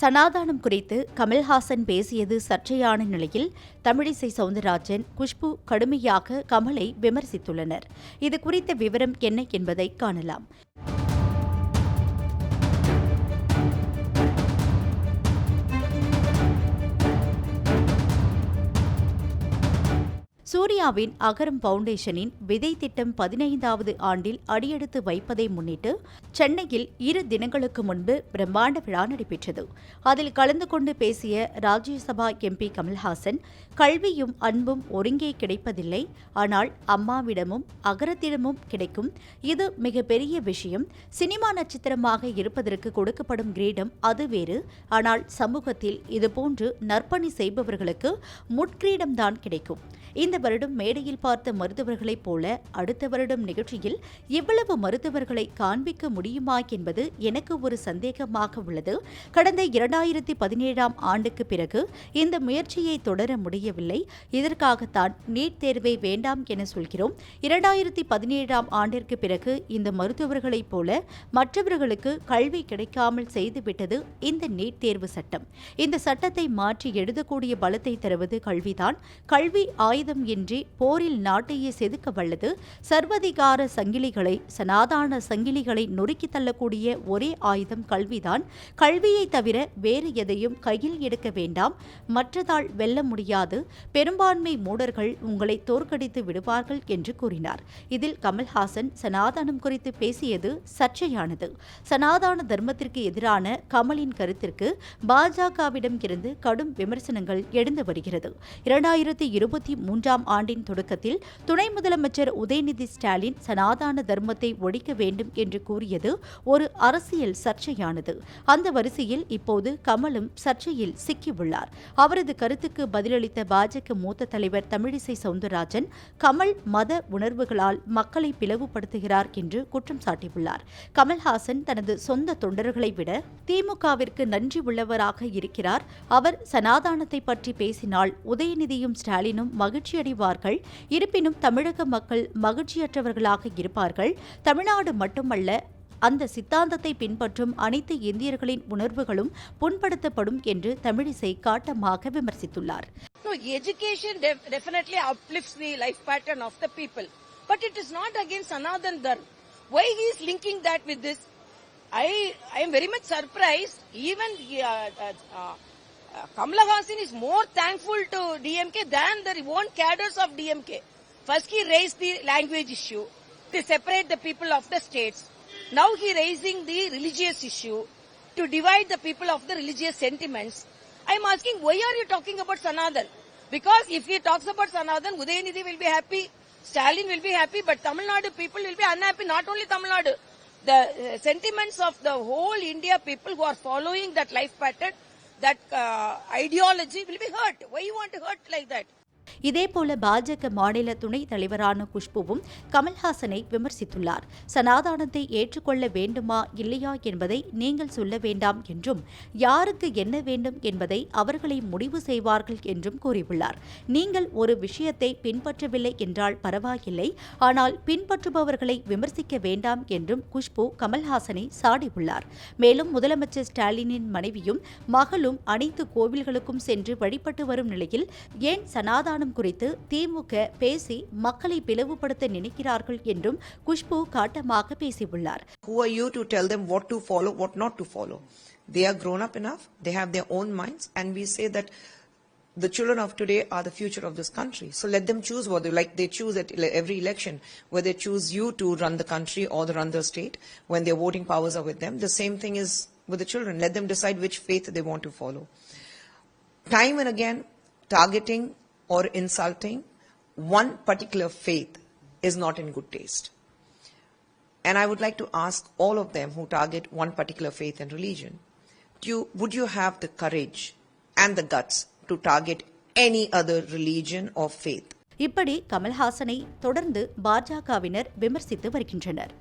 சனாதானம் குறித்து கமல்ஹாசன் பேசியது சர்ச்சையான நிலையில் தமிழிசை சவுந்தரராஜன் குஷ்பு கடுமையாக கமலை விமர்சித்துள்ளனர். இது குறித்த விவரம் என்ன என்பதை காணலாம். சூர்யாவின் அகரம் பவுண்டேஷனின் விதை திட்டம் பதினைந்தாவது ஆண்டில் அடியெடுத்து வைப்பதை முன்னிட்டு சென்னையில் இரு தினங்களுக்கு முன்பு பிரம்மாண்ட விழா நடைபெற்றது. அதில் கலந்து கொண்டு பேசிய ராஜ்யசபா எம்பி கமல்ஹாசன் கல்வியும் அன்பும் ஒருங்கே கிடைப்பதில்லை ஆனால் அம்மாவிடமும் அகரத்திடமும் கிடைக்கும். இது மிகப்பெரிய விஷயம். சினிமா நட்சத்திரமாக இருப்பதற்கு கொடுக்கப்படும் கிரீடம் அது வேறு. ஆனால் சமூகத்தில் இதுபோன்று நற்பணி செய்பவர்களுக்கு முட்கிரீடம்தான் கிடைக்கும். இந்த வருடம் மேடையில் பார்த்த மருத்துவர்களைப் போல அடுத்த வருடம் நிகழ்ச்சியில் இவ்வளவு மருத்துவர்களை காண்பிக்க முடியுமா என்பது எனக்கு ஒரு சந்தேகமாக உள்ளது. கடந்த இரண்டாயிரத்தி பதினேழாம் ஆண்டுக்கு பிறகு இந்த முயற்சியை தொடர முடியவில்லை. இதற்காகத்தான் நீட் தேர்வை வேண்டாம் என சொல்கிறோம். இரண்டாயிரத்தி பதினேழாம் ஆண்டிற்கு பிறகு இந்த மருத்துவர்களைப் போல மற்றவர்களுக்கு கல்வி கிடைக்காமல் செய்துவிட்டது இந்த நீட் தேர்வு சட்டம். இந்த சட்டத்தை மாற்றி எழுதக்கூடிய பலத்தை தருவது கல்விதான். கல்வி ஆய ஆயுதம் இன்றி போரில் நாட்டையே செதுக்க வல்லது சர்வதிகார சங்கிலிகளை சனாதான சங்கிலிகளை நொறுக்கி தள்ளக்கூடிய ஒரே ஆயுதம் கல்விதான். கல்வியை தவிர வேறு எதையும் கையில் எடுக்க வேண்டாம். மற்றதால் வெல்ல முடியாது. பெரும்பான்மை மூடர்கள் உங்களை தோற்கடித்து விடுவார்கள் என்று கூறினார். இதில் கமல்ஹாசன் சனாதனம் குறித்து பேசியது சர்ச்சையானது. சனாதான தர்மத்திற்கு எதிரான கமலின் கருத்திற்கு பாஜகவிடம் இருந்து கடும் விமர்சனங்கள் எழுந்து வருகிறது. இரண்டாயிரத்தி இருபத்தி மூன்றாம் ஆண்டின் தொடக்கத்தில் துணை முதலமைச்சர் உதயநிதி ஸ்டாலின் சனாதான தர்மத்தை ஒழிக்க வேண்டும் என்று கூறியது ஒரு அரசியல் சர்ச்சையானது. அந்த வரிசையில் இப்போது கமலும் சர்ச்சையில் சிக்கியுள்ளார். அவரது கருத்துக்கு பதிலளித்த பாஜக மூத்த தலைவர் தமிழிசை சவுந்தரராஜன் கமல் மத உணர்வுகளால் மக்களை பிளவுபடுத்துகிறார் என்று குற்றம் சாட்டியுள்ளார். கமல்ஹாசன் தனது சொந்த தொண்டர்களை விட திமுகவிற்கு நன்றி உள்ளவராக இருக்கிறார். அவர் சனாதானத்தை பற்றி பேசினால் உதயநிதியும் ஸ்டாலினும் மகிழ்ச்சி அடைவார்கள் இருப்பினும் தமிழக மக்கள் மகிழ்ச்சியற்றவர்களாக இருப்பார்கள் தமிழ்நாடு மட்டுமல்ல அந்த சித்தாந்தத்தை பின்பற்றும் அனைத்து இந்தியர்களின் உணர்வுகளும் புண்படுத்தப்படும் என்று தமிழிசை காட்டமாக விமர்சித்துள்ளார் No, education def- definitely uplifts the life pattern of the people. But it is not against Sanatan Dharm. Why he is linking that with this? I, I am very much surprised. Even uh, uh, uh, Kamala Hassan is more thankful to DMK than the own cadres of DMK. First he raised the language issue to separate the people of the states. Now he raising the religious issue to divide the people of the religious sentiments. I am asking why are you talking about Sanathan? Because if he talks about Sanathan, Udayanidhi will be happy, Stalin will be happy, but Tamil Nadu people will be unhappy. Not only Tamil Nadu, the uh, sentiments of the whole India people who are following that life pattern, that uh, ideology will be hurt. Why you want to hurt like that? இதேபோல பாஜக மாநில துணைத் தலைவரான குஷ்புவும் கமல்ஹாசனை விமர்சித்துள்ளார். சனாதானத்தை ஏற்றுக்கொள்ள வேண்டுமா இல்லையா என்பதை நீங்கள் சொல்ல வேண்டாம் என்றும் யாருக்கு என்ன வேண்டும் என்பதை அவர்களை முடிவு செய்வார்கள் என்றும் கூறியுள்ளார். நீங்கள் ஒரு விஷயத்தை பின்பற்றவில்லை என்றால் பரவாயில்லை ஆனால் பின்பற்றுபவர்களை விமர்சிக்க வேண்டாம் என்றும் குஷ்பு கமல்ஹாசனை சாடியுள்ளார். மேலும் முதலமைச்சர் ஸ்டாலினின் மனைவியும் மகளும் அனைத்து கோவில்களுக்கும் சென்று வழிபட்டு வரும் நிலையில் ஏன் சனாதானம் குறித்து திமுக பேசி மக்களை பிளவுபடுத்த நினைக்கிறார்கள் என்றும் குஷ்பு காட்டமாக பேசியுள்ளார் Who are you to tell them what to follow, what not to follow? They are grown up enough, they have their own minds, and we say that the children of today are the future of this country. So let them choose what they like. They choose at ele- every election, whether they choose you to run the country or to run the state, when their voting powers are with them. The same thing is with the children. Let them decide which faith they want to follow. Time and again, targeting or insulting one particular faith is not in good taste. And I would like to ask all of them who target one particular faith and religion, do you, would you have the courage and the guts to target any other religion or faith? இப்படி கமல்ஹாசனை தொடர்ந்து பாஜகவினர் விமர்சித்து வருகின்றனர்